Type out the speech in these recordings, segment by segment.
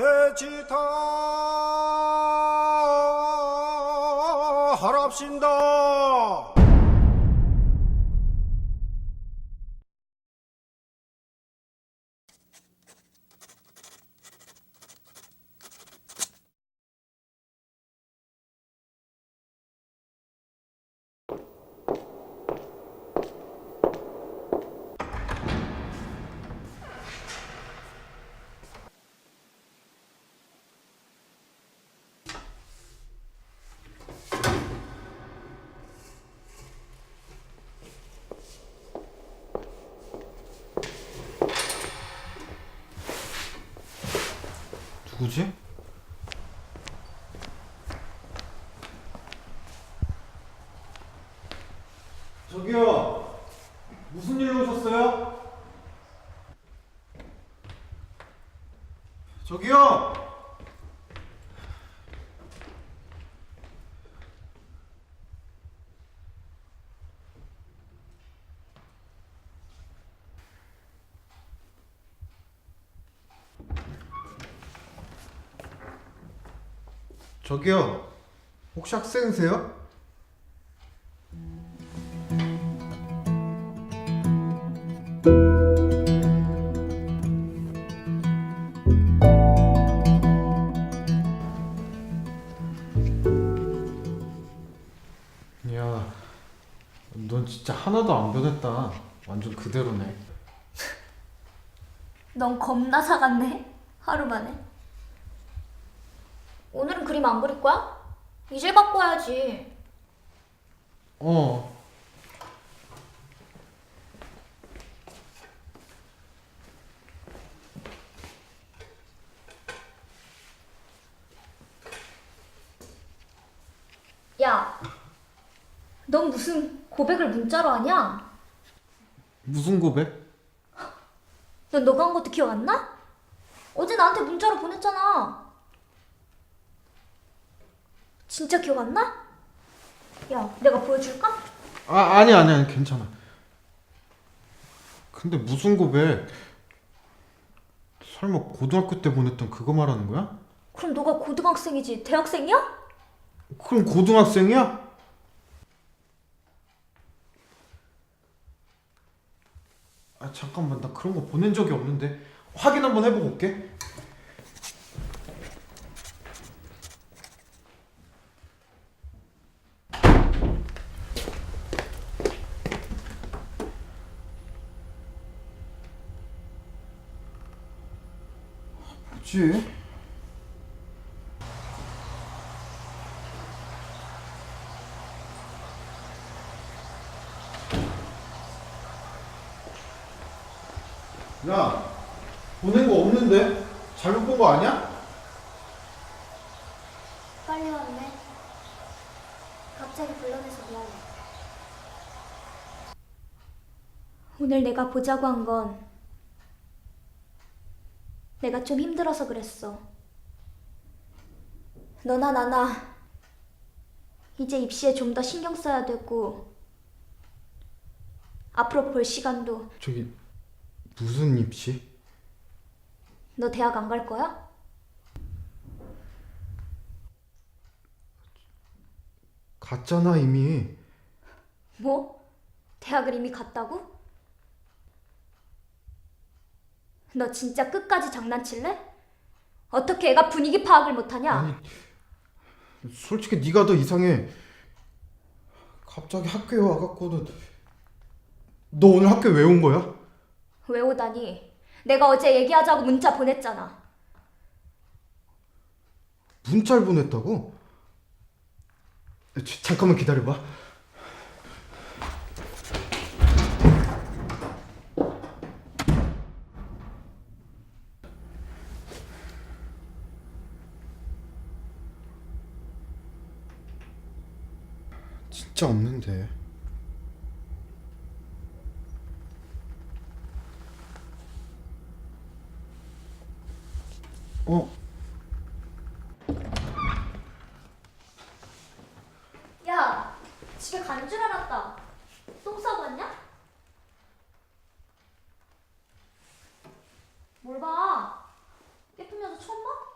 대치타 하랍신다 누구지? 저기요. 무슨 일로 오셨어요? 저기요. 저기요. 혹시 학생이세요? 야, 넌 진짜 하나도 안 변했다. 완전 그대로네. 넌 겁나 사갔네. 하루 만에. 오늘은 거야? 이질 바꿔야지. 어. 야, 넌 무슨 고백을 문자로 하냐? 무슨 고백? 넌 너가 한 것도 기억 안 나? 어제 나한테 문자로 보냈잖아. 진짜 기억 안 나? 야, 내가 보여줄까? 아, 아니 아니 아니 괜찮아. 근데 무슨 고백? 설마 고등학교 때 보냈던 그거 말하는 거야? 그럼 너가 고등학생이지 대학생이야? 그럼 고등학생이야? 아 잠깐만 나 그런 거 보낸 적이 없는데 확인 한번 해보고 올게. 뭐지? 야, 없는데? 잘못 본 거 아니야? 빨리 왔네. 갑자기 불러내서 미안해. 오늘 내가 보자고 한 건 내가 좀 힘들어서 그랬어. 너나 나나 이제 입시에 좀 더 신경 써야 되고 앞으로 볼 시간도 저기 무슨 입시? 너 대학 안 갈 거야? 갔잖아 이미. 뭐? 대학을 이미 갔다고? 너 진짜 끝까지 장난칠래? 어떻게 애가 분위기 파악을 못하냐? 아니, 솔직히 네가 더 이상해. 갑자기 학교에 와갖고는 너 오늘 학교 왜 온 거야? 왜 오다니? 내가 어제 얘기하자고 문자 보냈잖아. 문자를 보냈다고? 자, 잠깐만 기다려봐. 진짜 없는데. 어? 야, 집에 간 줄 알았다. 똥 싸고 왔냐? 뭘 봐? 예쁜 여자 처음 봐?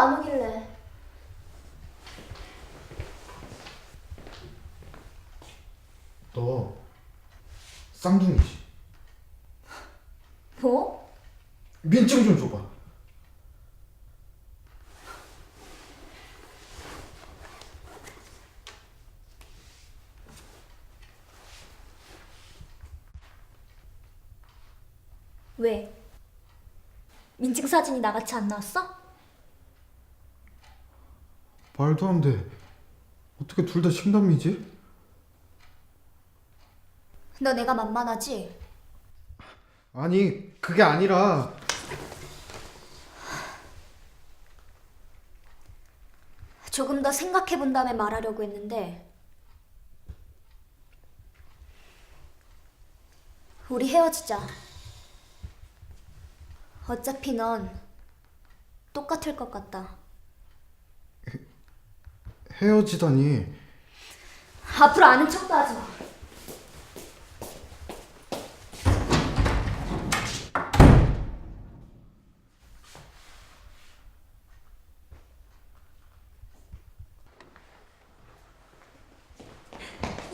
아니길래. 너 쌍둥이지? 뭐? 민증 좀 줘봐. 왜? 민증 사진이 나같이 안 나왔어? 말도 안 돼. 어떻게 둘다 신남이지? 너 내가 만만하지? 아니 그게 아니라 조금 더 생각해 본 다음에 말하려고 했는데 우리 헤어지자. 어차피 넌 똑같을 것 같다. 헤어지다니. 앞으로 아는 척도 하지 마.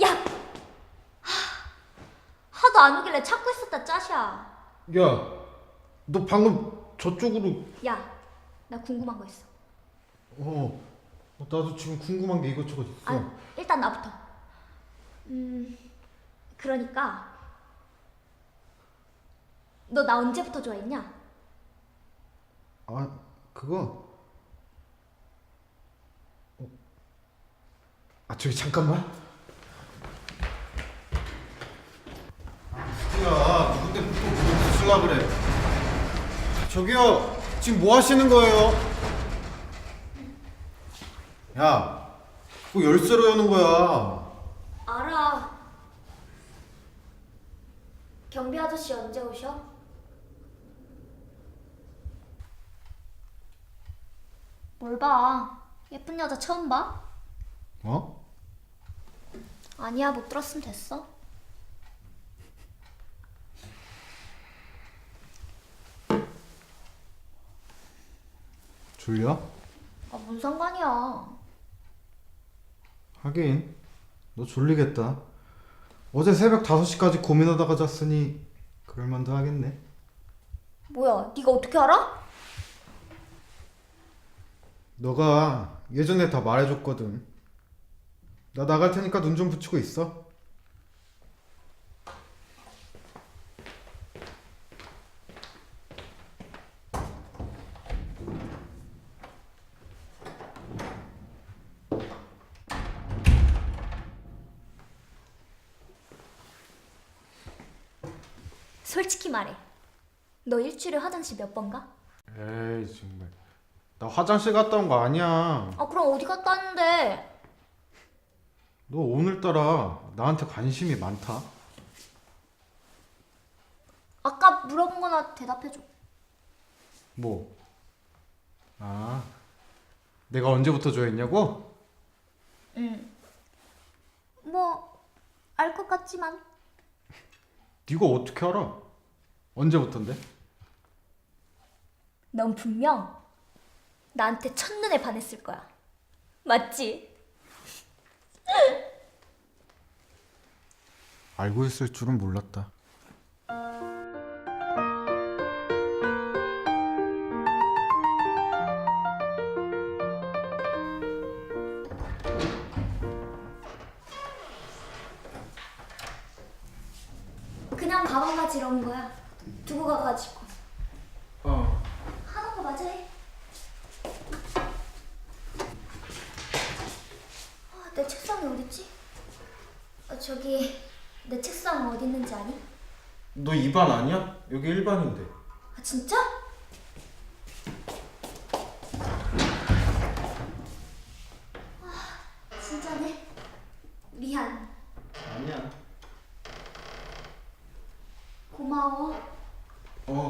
야! 하, 하도 안 오길래 찾고 있었다 짜샤. 야, 너 방금 저쪽으로. 야, 나 궁금한 거 있어. 어, 나도 지금 궁금한 게 이것저것 있어. 아, 일단 나부터. 음, 그러니까 너 나 언제부터 좋아했냐? 아, 그거. 어. 아, 저기 잠깐만. 야, 누군데 또 무슨 그래? 저기요, 지금 뭐 하시는 거예요? 야, 그거 열쇠로 여는 거야. 알아. 경비 아저씨 언제 오셔? 뭘 봐? 예쁜 여자 처음 봐? 어? 아니야, 못 들었으면 됐어. 졸려? 아, 뭔 상관이야. 하긴, 너 졸리겠다. 어제 새벽 5시까지 고민하다가 잤으니 그럴만도 하겠네. 뭐야, 네가 어떻게 알아? 너가 예전에 다 말해줬거든. 나 나갈 테니까 눈 좀 붙이고 있어. 솔직히 말해. 너 일주일에 화장실 몇 번 가? 에이 정말. 나 화장실 갔다 온 거 아니야. 아, 그럼 어디 갔다 왔는데? 너 오늘따라 나한테 관심이 많다. 아까 물어본 거나 대답해줘. 뭐? 아, 내가 언제부터 좋아했냐고? 응. 뭐, 알 것 같지만. 네가 어떻게 알아? 언제부턴데? 넌 분명 나한테 첫눈에 반했을 거야. 맞지? 알고 있을 줄은 몰랐다. 그냥 가방 가지러 온 거야. 두고 가가지고. 어. 하는 거 맞아 해. 아, 내 책상이 어딨지? 어, 저기 내 책상 어디 있는지 아니? 너 2반 아니야? 여기 1반인데. 아 진짜? 아, 진짜네. 미안. 아니야. 고마워. 어.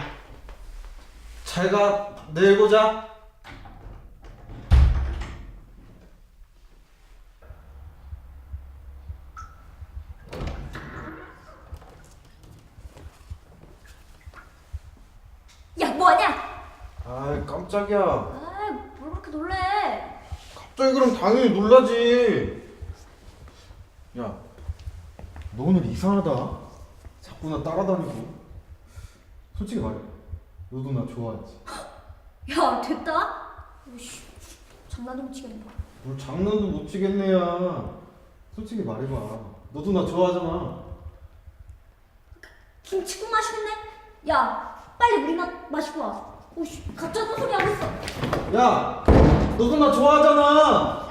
잘 가. 내일 보자. 야 뭐하냐? 아, 깜짝이야. 아뭘 그렇게 놀래? 갑자기 그럼 당연히 놀라지. 야, 너 오늘 이상하다. 자꾸 나 따라다니고. 솔직히 말해. 너도 나 좋아하지. 야 됐다. 오씨 장난 좀 치겠네. 뭘 장난도 못 치겠네야. 솔직히 말해봐. 너도 나 좋아하잖아. 김치국 마시겠네? 야 빨리 우리나 마시고 와. 오씨 갑자기 헛소리 하고 있어. 야, 너도 나 좋아하잖아.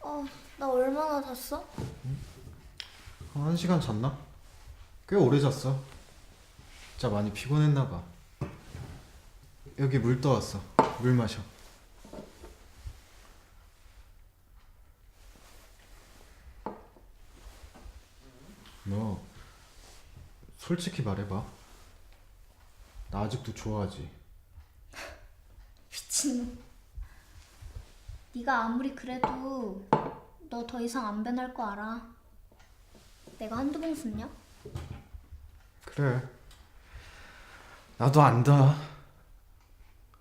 어, 나 얼마나 잤어? 한 시간 잤나? 꽤 오래 잤어. 진짜 많이 피곤했나 봐. 여기 물 떠왔어. 물 마셔. 너 솔직히 말해봐. 나 아직도 좋아하지. 미친놈. 네가 아무리 그래도 너 더 이상 안 변할 거 알아. 내가 한두 번 썼냐? 그래. 나도 안다.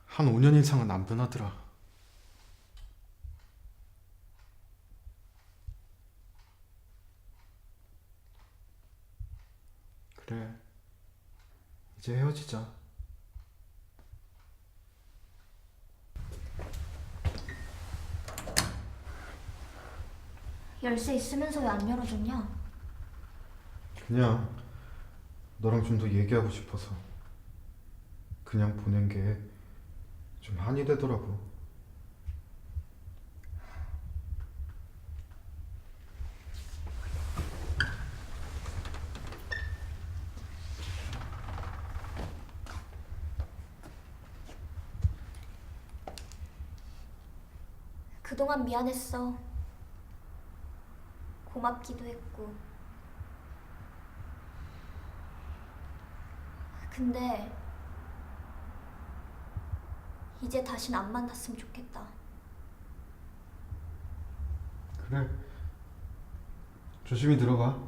한 5년 이상은 안 변하더라. 그래. 이제 헤어지자. 열쇠 있으면서 왜 안 열어줬냐? 그냥 너랑 좀 더 얘기하고 싶어서 그냥 보낸 게 좀 한이 되더라고. 그동안 미안했어. 고맙기도 했고. 근데 이제 다신 안 만났으면 좋겠다. 그래. 조심히 들어가.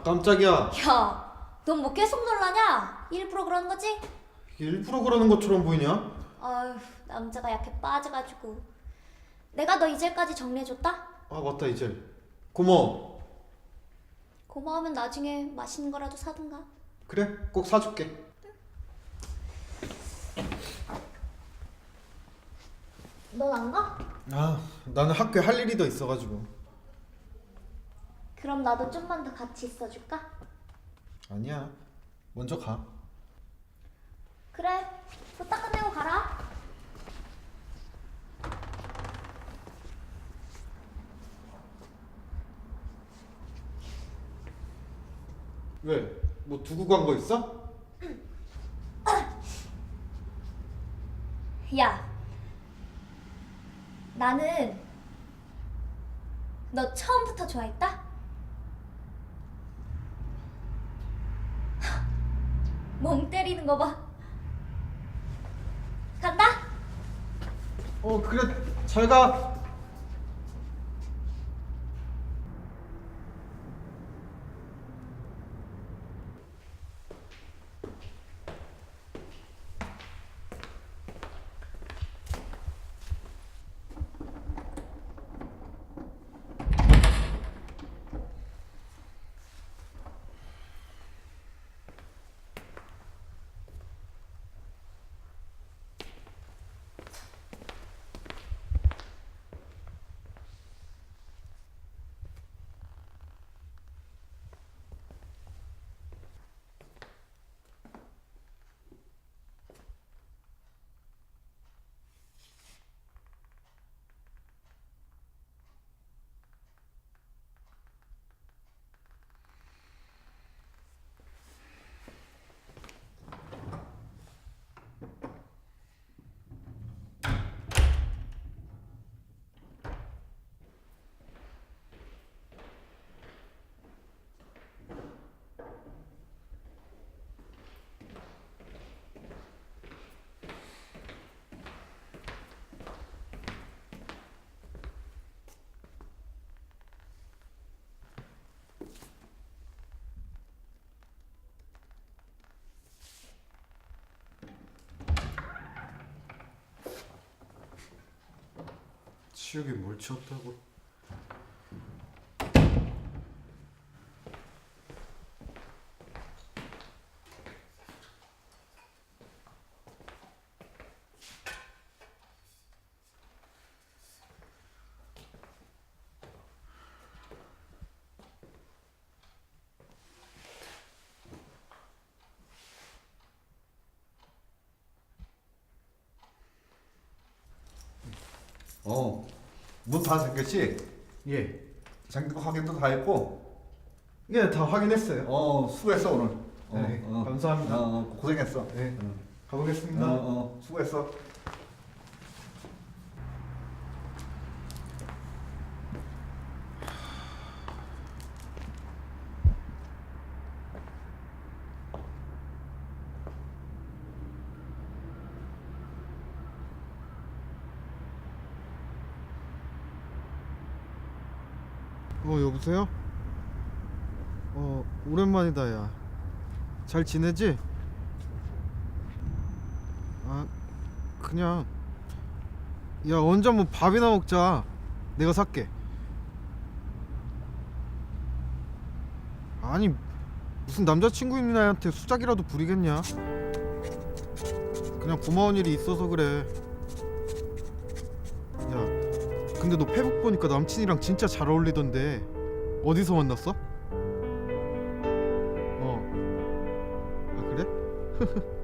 아 깜짝이야. 야, 넌 뭐 계속 놀라냐? 일부러 그러는 거지? 이게 일부러 그러는 것처럼 보이냐? 아휴, 남자가 약해 빠져가지고. 내가 너 이제까지 정리해줬다? 아 맞다 이제. 고마워. 고마우면 나중에 맛있는 거라도 사든가. 그래 꼭 사줄게. 넌 안 가? 아 나는 학교에 할 일이 더 있어가지고. 그럼 나도 좀만 더 같이 있어줄까? 아니야. 먼저 가. 그래, 후딱 끝내고 가라. 왜? 뭐 두고 간 거 있어? 야, 나는 너 처음부터 좋아했다? 멍 때리는 거 봐. 간다? 어 그래 잘 가. 치우긴 뭘 치웠다고? 어, 문 다 잠겼지? 예. 잠긴 거 확인도 다 했고, 예, 다 확인했어요. 어, 수고했어 오늘. 어, 네, 감사합니다. 어, 어, 고생했어. 네. 어, 가보겠습니다. 어, 어, 수고했어. 어 여보세요? 어 오랜만이다 야. 잘 지내지? 아 그냥 야 언제 한번 밥이나 먹자. 내가 살게. 아니 무슨 남자친구 있는 애한테 수작이라도 부리겠냐? 그냥 고마운 일이 있어서 그래. 근데 너 페북 보니까 남친이랑 진짜 잘 어울리던데 어디서 만났어? 어. 아 그래?